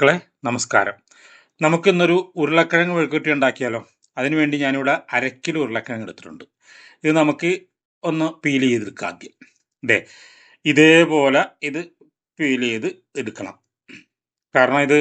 സുഹൃത്തുക്കളെ നമസ്കാരം. നമുക്കിന്നൊരു ഉരുളക്കിഴങ്ങ് വെളുക്കുറ്റി ഉണ്ടാക്കിയാലോ? അതിനുവേണ്ടി ഞാനിവിടെ അരക്കിലോ ഉരുളക്കിഴങ്ങ് എടുത്തിട്ടുണ്ട്. ഇത് നമുക്ക് ഒന്ന് പീൽ ചെയ്തെടുക്കുക ആദ്യം. ദേ ഇതേപോലെ ഇത് പീൽ ചെയ്ത് എടുക്കണം. കാരണം ഇത്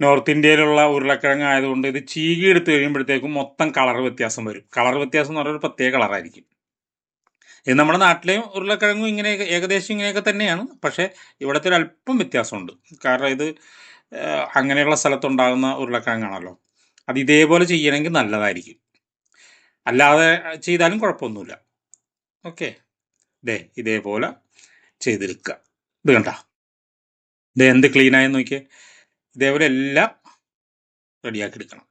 നോർത്ത് ഇന്ത്യയിലുള്ള ഉരുളക്കിഴങ്ങ് ആയതുകൊണ്ട് ഇത് ചീകി എടുത്ത് കഴിയുമ്പോഴത്തേക്കും മൊത്തം കളർ വ്യത്യാസം വരും. കളർ വ്യത്യാസം എന്ന് പറഞ്ഞാൽ ഒരു പ്രത്യേക കളറായിരിക്കും. ഇത് നമ്മുടെ നാട്ടിലെയും ഉരുളക്കിഴങ്ങും ഇങ്ങനെ ഏകദേശം ഇങ്ങനെയൊക്കെ തന്നെയാണ്. പക്ഷേ ഇവിടുത്തെ ഒരു അല്പം വ്യത്യാസമുണ്ട്. കാരണം ഇത് അങ്ങനെയുള്ള സ്ഥലത്തുണ്ടാകുന്ന ഉരുളക്കിഴങ്ങാണല്ലോ. അത് ഇതേപോലെ ചെയ്യണമെങ്കിൽ നല്ലതായിരിക്കും. അല്ലാതെ ചെയ്താലും കുഴപ്പമൊന്നുമില്ല. ഓക്കെ. ദേ ഇതേപോലെ ചെയ്തെടുക്കുക. ഇത് കണ്ട? ഇത് എന്ത് ക്ലീനായെന്ന് നോക്കിയേ. ഇതേപോലെ എല്ലാം റെഡിയാക്കി എടുക്കണം.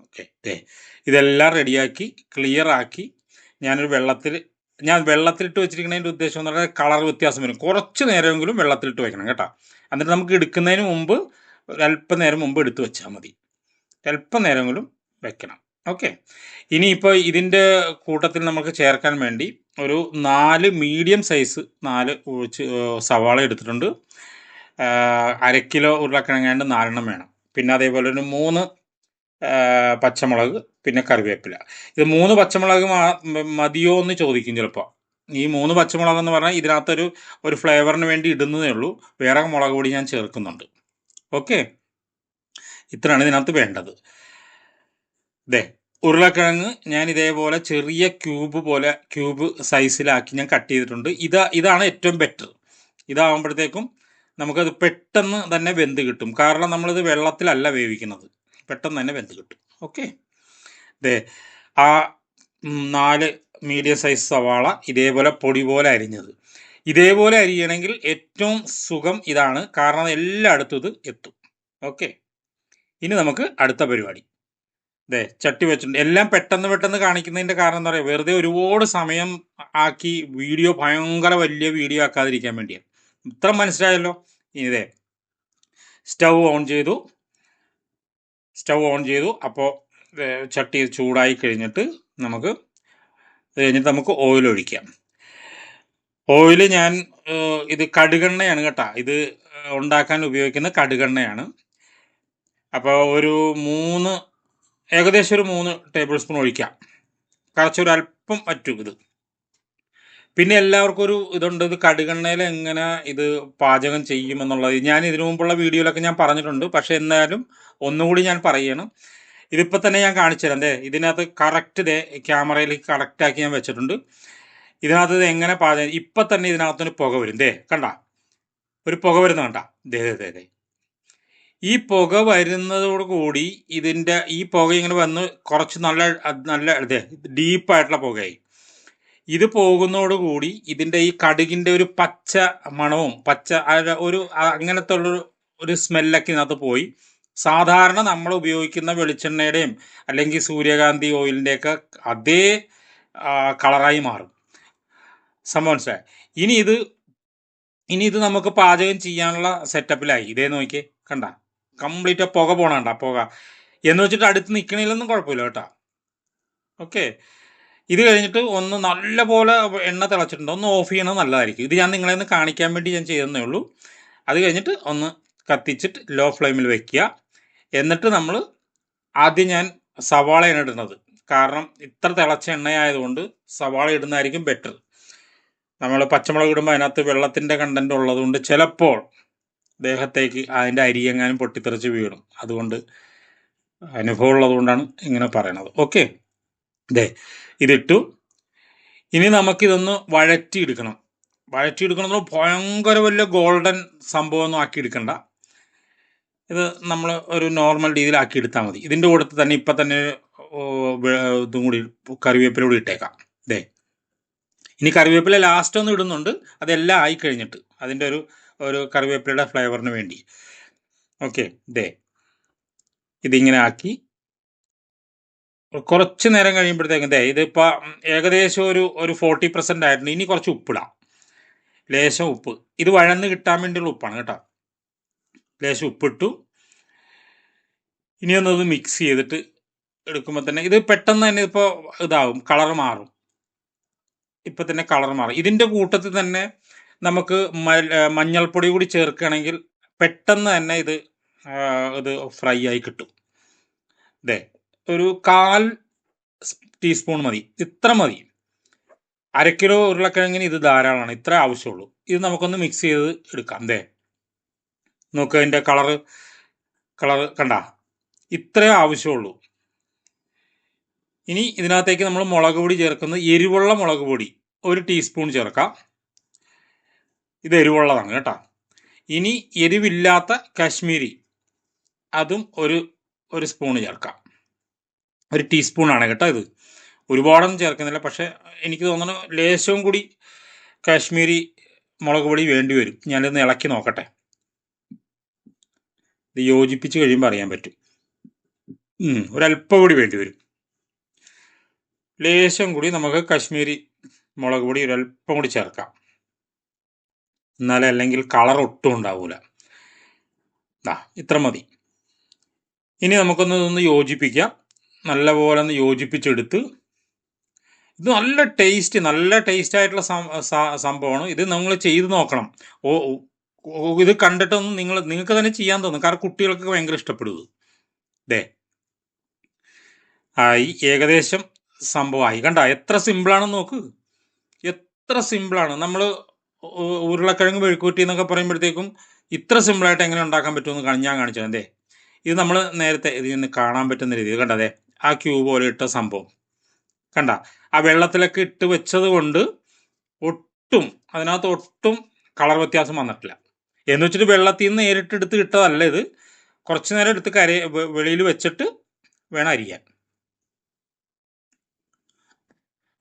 ഓക്കെ ദേ ഇതെല്ലാം റെഡിയാക്കി ക്ലിയർ ആക്കി ഞാനൊരു വെള്ളത്തിൽ ഞാൻ വെള്ളത്തിലിട്ട് വെച്ചിരിക്കുന്നതിന്റെ ഉദ്ദേശം എന്ന് പറഞ്ഞാൽ കളർ വ്യത്യാസം വരും. കുറച്ച് നേരമെങ്കിലും വെള്ളത്തിലിട്ട് വയ്ക്കണം കേട്ടോ. എന്നിട്ട് നമുക്ക് എടുക്കുന്നതിന് മുമ്പ് ഒരല്പം നേരം മുമ്പ് എടുത്തു വെച്ചാൽ മതി. അല്പനേരങ്ങളും വെക്കണം. ഓക്കെ. ഇനിയിപ്പോൾ ഇതിന്റെ കൂട്ടത്തിൽ നമുക്ക് ചേർക്കാൻ വേണ്ടി ഒരു നാല് മീഡിയം സൈസ് നാല് സവാള എടുത്തിട്ടുണ്ട്. അര കിലോ ഉരുളക്കിഴങ്ങാണ്ട് നാലെണ്ണം വേണം. പിന്നെ അതേപോലെ ഒരു മൂന്ന് പച്ചമുളക് പിന്നെ കറിവേപ്പില. ഇത് മൂന്ന് പച്ചമുളക് മതിയോ എന്ന് ചോദിക്കും ചിലപ്പോൾ ഈ മൂന്ന് പച്ചമുളക് എന്ന് പറഞ്ഞാൽ ഇതിനകത്തൊരു ഒരു ഫ്ലേവറിന് വേണ്ടി ഇടുന്നതേ ഉള്ളൂ. വേറെ മുളക് പൊടി ഞാൻ ചേർക്കുന്നുണ്ട്. ഓക്കെ. ഇത്രയാണ് ഇതിനകത്ത് വേണ്ടത്. ദേ ഉരുളക്കിഴങ്ങ് ഞാൻ ഇതേപോലെ ചെറിയ ക്യൂബ് പോലെ ക്യൂബ് സൈസിലാക്കി ഞാൻ കട്ട് ചെയ്തിട്ടുണ്ട്. ഇതാ ഇതാണ് ഏറ്റവും ബെറ്റർ ഇതാവുമ്പോഴത്തേക്കും നമുക്കത് പെട്ടെന്ന് തന്നെ വെന്ത് കിട്ടും. കാരണം നമ്മളിത് വെള്ളത്തിലല്ല വേവിക്കുന്നത്. പെട്ടെന്ന് തന്നെ വെന്ത് കിട്ടും. ഓക്കെ. ദേ ആ നാല് മീഡിയം സൈസ് സവാള ഇതേപോലെ പൊടി പോലെ അരിഞ്ഞത്. ഇതേപോലെ അരിയണമെങ്കിൽ ഏറ്റവും സുഖം ഇതാണ്. കാരണം എല്ലായിടത്തും ഇത് എത്തും. ഓക്കെ. ഇനി നമുക്ക് അടുത്ത പരിപാടി. ദേ ചട്ടി വെച്ചിട്ടുണ്ട്. എല്ലാം പെട്ടെന്ന് പെട്ടെന്ന് കാണിക്കുന്നതിന്റെ കാരണം എന്താ പറയുക? വെറുതെ ഒരുപാട് സമയം ആക്കി വീഡിയോ ഭയങ്കര വലിയ വീഡിയോ ആക്കാതിരിക്കാൻ വേണ്ടിയാണ്. ഇത്ര മനസ്സിലായല്ലോ? ഇനി ഇതേ സ്റ്റൗ ഓൺ ചെയ്തു. സ്റ്റൗ ഓൺ ചെയ്തു. അപ്പോൾ ചട്ടി ചൂടായി കഴിഞ്ഞിട്ട് നമുക്ക് കഴിഞ്ഞിട്ട് നമുക്ക് ഓയിൽ ഒഴിക്കാം. ഓയിൽ ഞാൻ ഇത് കടുകെണ്ണയാണ് കേട്ടോ. ഇത് ഉണ്ടാക്കാൻ ഉപയോഗിക്കുന്ന കടുകെണ്ണയാണ്. അപ്പോൾ ഒരു മൂന്ന് ഏകദേശം ഒരു മൂന്ന് ടേബിൾ സ്പൂൺ ഒഴിക്കാം. കുറച്ചൊരു അല്പം പറ്റും ഇത്. പിന്നെ എല്ലാവർക്കും ഒരു ഇതുണ്ട്. ഇത് കടുകെണ്ണയിൽ എങ്ങനെ ഇത് പാചകം ചെയ്യുമെന്നുള്ളത്. ഞാൻ ഇതിനു മുമ്പുള്ള വീഡിയോയിലൊക്കെ ഞാൻ പറഞ്ഞിട്ടുണ്ട്. പക്ഷേ എന്തായാലും ഒന്നുകൂടി ഞാൻ പറയണം. ഇതിപ്പോൾ തന്നെ ഞാൻ കാണിച്ചു തരാം അതെ ഇതിനകത്ത് കറക്റ്റ് ക്യാമറയിൽ കറക്റ്റാക്കി ഞാൻ വെച്ചിട്ടുണ്ട്. ഇതിനകത്ത് ഇത് എങ്ങനെ പാചകം ഇപ്പം തന്നെ ഇതിനകത്തൊരു പുക വരും. ദേ കണ്ട? ഒരു പുക വരുന്ന കണ്ട? ദേ ദേ ദേ ഈ പുക വരുന്നതോട് കൂടി ഇതിന്റെ ഈ പുക ഇങ്ങനെ വന്ന് കുറച്ച് നല്ല നല്ല ഇതേ ഡീപ്പായിട്ടുള്ള പുകയായി. ഇത് പോകുന്നതോടുകൂടി ഇതിന്റെ ഈ കടുകിന്റെ ഒരു പച്ച മണവും പച്ച ഒരു അങ്ങനത്തെ ഉള്ളൊരു ഒരു സ്മെല്ലൊക്കെ ഇതിനകത്ത് പോയി. സാധാരണ നമ്മൾ ഉപയോഗിക്കുന്ന വെളിച്ചെണ്ണയുടെയും അല്ലെങ്കിൽ സൂര്യകാന്തി ഓയിലിന്റെയൊക്കെ അതേ കളറായി മാറും. സംഭവം സാർ ഇനി ഇത് ഇനി ഇത് നമുക്ക് പാചകം ചെയ്യാനുള്ള സെറ്റപ്പിലായി ഇതേ നോക്കി കണ്ട? കംപ്ലീറ്റ് പുക പോണണ്ട പുക. എന്ന് വെച്ചിട്ട് അടുത്ത് നിൽക്കണില്ലെന്നും കുഴപ്പമില്ല കേട്ടോ. ഓക്കെ ഇത് കഴിഞ്ഞിട്ട് ഒന്ന് നല്ലപോലെ എണ്ണ തിളച്ചിട്ടുണ്ട്. ഒന്ന് ഓഫ് ചെയ്യണത് നല്ലതായിരിക്കും. ഇത് ഞാൻ നിങ്ങളെ ഒന്ന് കാണിക്കാൻ വേണ്ടി ഞാൻ ചെയ്യുന്നേ ഉള്ളൂ. അത് കഴിഞ്ഞിട്ട് ഒന്ന് കത്തിച്ചിട്ട് ലോ ഫ്ലെയിമിൽ വെക്കുക. എന്നിട്ട് നമ്മൾ ആദ്യം ഞാൻ സവാളയാണ് ഇടുന്നത്. കാരണം ഇത്ര തിളച്ച എണ്ണയായതുകൊണ്ട് സവാള ഇടുന്നതായിരിക്കും ബെറ്റർ നമ്മൾ പച്ചമുളക് ഇടുമ്പോൾ അതിനകത്ത് വെള്ളത്തിന്റെ കണ്ടന്റ് ഉള്ളതുകൊണ്ട് ചിലപ്പോൾ ദേഹത്തേക്ക് അതിന്റെ അരിയെങ്ങാനും പൊട്ടിത്തെറിച്ച് വീഴും. അതുകൊണ്ട് അനുഭവം ഉള്ളതുകൊണ്ടാണ് ഇങ്ങനെ പറയണത്. ഓക്കെ ദേ ഇതിട്ടു. ഇനി നമുക്കിതൊന്ന് വഴറ്റിയെടുക്കണം. വഴറ്റിയെടുക്കണം ഭയങ്കര വലിയ ഗോൾഡൻ സംഭവമൊന്നും ആക്കി എടുക്കണ്ട ഇത് നമ്മൾ ഒരു നോർമൽ രീതിയിൽ ആക്കി എടുത്താൽ മതി. ഇതിന്റെ കൂടെ തന്നെ ഇപ്പം തന്നെ ഇതും കൂടി കറിവേപ്പില കൂടി ഇട്ടേക്കാം. ദേ ഇനി കറിവേപ്പില ലാസ്റ്റ് ഒന്ന് ഇടുന്നുണ്ട്. അതെല്ലാം ആയി കഴിഞ്ഞിട്ട് അതിന്റെ ഒരു ഒരു കറിവേപ്പിലയുടെ ഫ്ലേവറിന് വേണ്ടി. ഓക്കെ ദേ. ഇതിങ്ങനെ ആക്കി. കുറച്ച് നേരം കഴിയുമ്പോഴത്തേക്കും ദേ ഇതിപ്പോൾ ഏകദേശം ഒരു ഒരു ഫോർട്ടി പെർസെന്റ് ആയിരുന്നു ഇനി കുറച്ച് ഉപ്പിടാം. ലേശം ഉപ്പ്. ഇത് വഴന്ന് കിട്ടാൻ വേണ്ടിയുള്ള ഉപ്പാണ് കേട്ടോ. ലേശം ഉപ്പിട്ടു. ഇനി ഒന്നത് മിക്സ് ചെയ്തിട്ട് എടുക്കുമ്പോൾ തന്നെ ഇത് പെട്ടെന്ന് തന്നെ ഇപ്പോൾ ഇതാവും കളർ മാറും. ഇപ്പം തന്നെ കളർ മാറും. ഇതിന്റെ കൂട്ടത്തിൽ തന്നെ നമുക്ക് മഞ്ഞൾപ്പൊടി കൂടി ചേർക്കുകയാണെങ്കിൽ പെട്ടെന്ന് തന്നെ ഇത് ഇത് ഫ്രൈ ആയി കിട്ടും. ദേ ഒരു കാൽ ടീസ്പൂൺ മതി. ഇത്ര മതി. അര കിലോ ഉരുളക്കിഴങ്ങിന് ഇത് ധാരാളമാണ്. ഇത്ര ആവശ്യമുള്ളൂ. ഇത് നമുക്കൊന്ന് മിക്സ് ചെയ്ത് എടുക്കാം. ദേ നോക്ക് അതിന്റെ കളറ് കളർ കണ്ട? ഇത്രേ ആവശ്യമുള്ളൂ. ഇനി ഇതിനകത്തേക്ക് നമ്മൾ മുളക് പൊടി ചേർക്കുന്നത് എരിവുള്ള മുളക് പൊടി ഒരു ടീസ്പൂൺ ചേർക്കാം. ഇത് എരിവുള്ളതാണ് കേട്ടോ. ഇനി എരിവില്ലാത്ത കാശ്മീരി അതും ഒരു ഒരു സ്പൂൺ ചേർക്കാം. ഒരു ടീസ്പൂണാണ് കേട്ടോ ഇത്. ഒരുപാടൊന്നും ചേർക്കുന്നില്ല പക്ഷേ എനിക്ക് തോന്നുന്നു ലേശവും കൂടി കാശ്മീരി മുളക് പൊടി വേണ്ടി വരും. ഞാനിതൊന്ന് ഇളക്കി നോക്കട്ടെ. ഇത് യോജിപ്പിച്ച് കഴിയുമ്പോൾ അറിയാൻ പറ്റും. ഒരല്പം കൂടി വേണ്ടി വരും. ലേശം കൂടി നമുക്ക് കശ്മീരി മുളക് പൊടി ഒരല്പം കൂടി ചേർക്കാം. എന്നാലേ അല്ലെങ്കിൽ കളർ ഒട്ടും ഉണ്ടാവില്ല ദാ ഇത്ര മതി. ഇനി നമുക്കൊന്ന് ഇതൊന്ന് യോജിപ്പിക്കാം. നല്ലപോലെ ഒന്ന് യോജിപ്പിച്ചെടുത്ത്. ഇത് നല്ല ടേസ്റ്റ് നല്ല ടേസ്റ്റ് ആയിട്ടുള്ള സംഭവമാണ്. ഇത് നിങ്ങൾ ചെയ്ത് നോക്കണം. ഓ ഇത് കണ്ടിട്ടൊന്നും നിങ്ങൾ നിങ്ങൾക്ക് തന്നെ ചെയ്യാൻ തോന്നും. കാരണം കുട്ടികൾക്ക് ഭയങ്കര ഇഷ്ടപ്പെടുന്നത് ദേ. ആയി ഏകദേശം സംഭവമായി. കണ്ട എത്ര സിമ്പിളാണെന്ന് നോക്ക്. എത്ര സിമ്പിളാണ്. നമ്മൾ ഉരുളക്കിഴങ്ങ് വെഴുക്കൂട്ടി എന്നൊക്കെ പറയുമ്പോഴത്തേക്കും ഇത്ര സിമ്പിളായിട്ട് എങ്ങനെ ഉണ്ടാക്കാൻ പറ്റുമെന്ന് കാണി- ഞാൻ കാണിച്ചു എന്തേ ഇത് നമ്മൾ നേരത്തെ ഇതിൽ നിന്ന് കാണാൻ പറ്റുന്ന രീതി കണ്ടതേ ആ ക്യൂബ് പോലെ ഇട്ട സംഭവം. കണ്ട ആ വെള്ളത്തിലൊക്കെ ഇട്ട് വെച്ചത് കൊണ്ട് ഒട്ടും അതിനകത്ത് ഒട്ടും കളർ വ്യത്യാസം വന്നിട്ടില്ല. എന്ന് വെച്ചിട്ട് വെള്ളത്തിൽ നിന്ന് നേരിട്ട് എടുത്ത് ഇട്ടതല്ല ഇത്. കുറച്ച് നേരം എടുത്ത് കര വെളിയിൽ വെച്ചിട്ട് വേണം അരിയാൻ.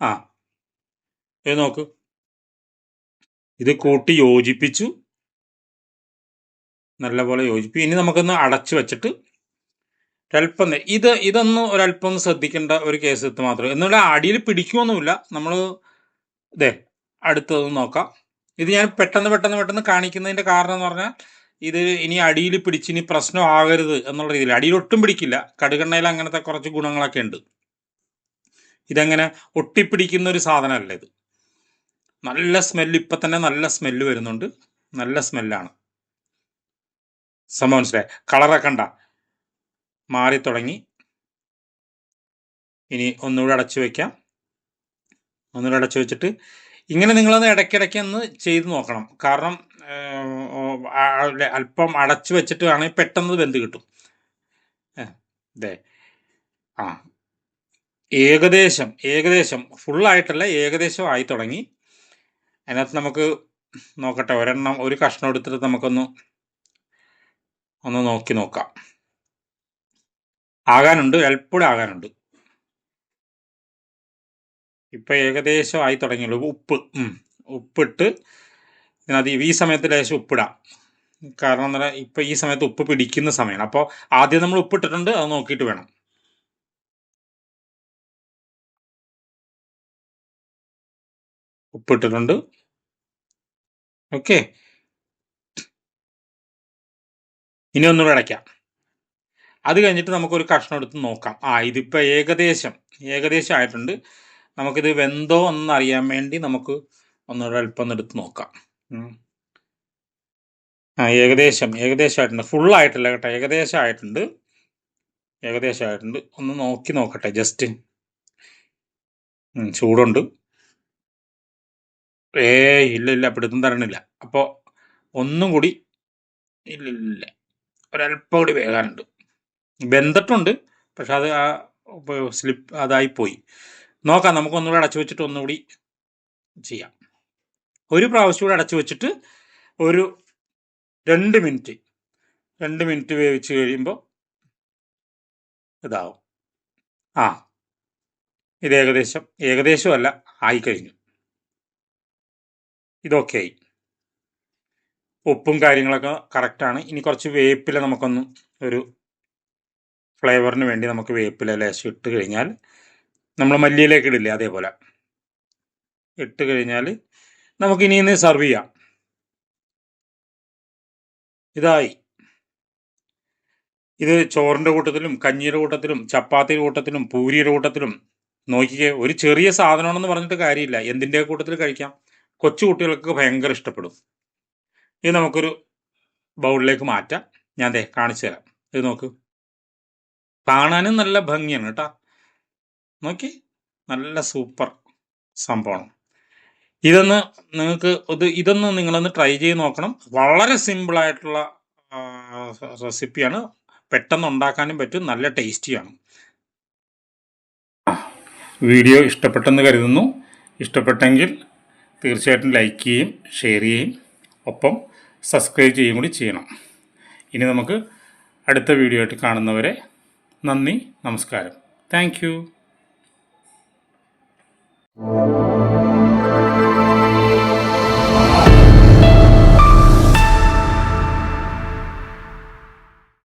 ആ ഇത് നോക്ക്. ഇത് കൂട്ടി യോജിപ്പിച്ചു. നല്ലപോലെ യോജിപ്പിച്ചു. ഇനി നമുക്കൊന്ന് അടച്ചു വെച്ചിട്ട് ഒരല്പം ഇത് ഇതൊന്ന് ഒരല്പം ശ്രദ്ധിക്കേണ്ട ഒരു കേസ് ഇത് മാത്രം. എന്നുള്ള അടിയിൽ പിടിക്കുമൊന്നുമില്ല നമ്മൾ ഇതേ അടുത്തത് നോക്കാം. ഇത് ഞാൻ പെട്ടെന്ന് പെട്ടെന്ന് പെട്ടെന്ന് കാണിക്കുന്നതിന്റെ കാരണം എന്ന് പറഞ്ഞാൽ ഇത് ഇനി അടിയിൽ പിടിച്ച് ഇനി പ്രശ്നമാകരുത് എന്നുള്ള രീതിയിൽ. അടിയിൽ ഒട്ടും പിടിക്കില്ല. കടുകെണ്ണയിൽ അങ്ങനത്തെ കുറച്ച് ഗുണങ്ങളൊക്കെ ഉണ്ട്. ഇതങ്ങനെ ഒട്ടിപ്പിടിക്കുന്ന ഒരു സാധനമല്ല ഇത്. നല്ല സ്മെല്ല് ഇപ്പൊ തന്നെ നല്ല സ്മെല്ല് വരുന്നുണ്ട്. നല്ല സ്മെല്ലാണ് സംഭവം മനസ്സിലായി? കളറൊക്കെ കണ്ട? മാറി തുടങ്ങി. ഇനി ഒന്നുകൂടെ അടച്ചു വെക്കാം. ഒന്നുകൂടെ അടച്ചു വെച്ചിട്ട് ഇങ്ങനെ നിങ്ങളൊന്ന് ഇടയ്ക്കിടയ്ക്ക് ഒന്ന് ചെയ്ത് നോക്കണം. കാരണം അല്പം അടച്ചു വെച്ചിട്ട് വേണമെങ്കിൽ പെട്ടെന്ന് വെന്ത് കിട്ടും. അതെ ആ ഏകദേശം ഏകദേശം ഫുള്ളായിട്ടല്ല ഏകദേശം ആയി തുടങ്ങി. അതിനകത്ത് നമുക്ക് നോക്കട്ടെ ഒരെണ്ണം ഒരു കഷ്ണം എടുത്തിട്ട് നമുക്കൊന്ന് ഒന്ന് നോക്കി നോക്കാം. ആകാനുണ്ട് അല്പൂടെ ആകാനുണ്ട്. ഇപ്പൊ ഏകദേശം ആയി തുടങ്ങിയുള്ളൂ. ഉപ്പ് ഉപ്പിട്ട് അത് ഈ സമയത്ത് ലേശം ഉപ്പിടാം. കാരണം എന്താ ഇപ്പൊ ഈ സമയത്ത് ഉപ്പ് പിടിക്കുന്ന സമയമാണ്. അപ്പോൾ ആദ്യം നമ്മൾ ഉപ്പിട്ടിട്ടുണ്ട് അത് നോക്കിയിട്ട് വേണം. ഉപ്പിട്ടിട്ടുണ്ട്. ഓക്കെ ഇനി ഒന്നുകൂടെ അടയ്ക്കാം. അത് കഴിഞ്ഞിട്ട് നമുക്കൊരു കഷ്ണം എടുത്ത് നോക്കാം. ആ ഇതിപ്പോൾ ഏകദേശം ഏകദേശം ആയിട്ടുണ്ട്. നമുക്കിത് വെന്തോ എന്ന് അറിയാൻ വേണ്ടി നമുക്ക് ഒന്നുകൂടെ അല്പം എടുത്ത് നോക്കാം. ആ ഏകദേശം ഏകദേശമായിട്ടുണ്ട് ഫുള്ളായിട്ടില്ല കേട്ടോ. ഏകദേശം ആയിട്ടുണ്ട്. ഏകദേശം ആയിട്ടുണ്ട്. ഒന്ന് നോക്കി നോക്കട്ടെ ജസ്റ്റ് ചൂടുണ്ട്. ഏ ഇല്ല ഇല്ല പിടുത്തം തരണില്ല. അപ്പോൾ ഒന്നും കൂടി ഇല്ല ഇല്ല ഒരല്പം കൂടി വേകാനുണ്ട്. വെന്തിട്ടുണ്ട് പക്ഷെ അത് ആ സ്ലിപ്പ് പോയി നോക്കാം നമുക്ക് ഒന്നുകൂടി അടച്ചു വെച്ചിട്ട് ഒന്നുകൂടി ചെയ്യാം. ഒരു പ്രാവശ്യം കൂടി അടച്ചു വെച്ചിട്ട് ഒരു രണ്ട് മിനിറ്റ് രണ്ട് മിനിറ്റ് വേവിച്ച് കഴിയുമ്പോൾ ഇതാവും. ആ ഇത് ഏകദേശം ഏകദേശം അല്ല ആയി കഴിഞ്ഞു ഇതൊക്കെ ആയി ഉപ്പും കാര്യങ്ങളൊക്കെ കറക്റ്റാണ് ഇനി കുറച്ച് വേപ്പില നമുക്കൊന്ന് ഒരു ഫ്ലേവറിന് വേണ്ടി നമുക്ക് വേപ്പില ലേശം ഇട്ട് കഴിഞ്ഞാൽ നമ്മൾ മല്ലിയിലേക്ക് ഇടില്ലേ അതേപോലെ. ഇട്ട് കഴിഞ്ഞാൽ നമുക്ക് ഇനി ഇന്ന് സെർവ് ചെയ്യാം. ഇതായി. ഇത് ചോറിന്റെ കൂട്ടത്തിലും കഞ്ഞിയുടെ കൂട്ടത്തിലും ചപ്പാത്തിയുടെ കൂട്ടത്തിലും പൂരിയുടെ കൂട്ടത്തിലും നോക്കിക്കേ ഒരു ചെറിയ സാധനമാണെന്ന് പറഞ്ഞിട്ട് കാര്യമില്ല. എന്തിന്റെ കൂട്ടത്തിൽ കഴിക്കാം? കൊച്ചു കുട്ടികൾക്ക് ഭയങ്കര ഇഷ്ടപ്പെടും. ഇത് നമുക്കൊരു ബൗളിലേക്ക് മാറ്റാം. ഞാൻ ദേ കാണിച്ചു തരാം. ഇത് നോക്ക്. കാണാനും നല്ല ഭംഗിയാണ് കേട്ടോ. നോക്കി. നല്ല സൂപ്പർ സംഭവമാണ്. ഇതൊന്ന് നിങ്ങൾക്ക് ഇത് ഇതൊന്ന് നിങ്ങളൊന്ന് ട്രൈ ചെയ്ത് നോക്കണം. വളരെ സിമ്പിളായിട്ടുള്ള റെസിപ്പിയാണ്. പെട്ടെന്ന് ഉണ്ടാക്കാനും പറ്റും. നല്ല ടേസ്റ്റിയാണ്. വീഡിയോ ഇഷ്ടപ്പെട്ടെന്ന് കരുതുന്നു. ഇഷ്ടപ്പെട്ടെങ്കിൽ തീർച്ചയായിട്ടും ലൈക്ക് ചെയ്യുകയും ഷെയർ ചെയ്യുകയും ഒപ്പം സബ്സ്ക്രൈബ് ചെയ്യുകയും കൂടി ചെയ്യണം. ഇനി നമുക്ക് അടുത്ത വീഡിയോ ആയിട്ട് കാണുന്നവരെ നന്ദി നമസ്കാരം. താങ്ക്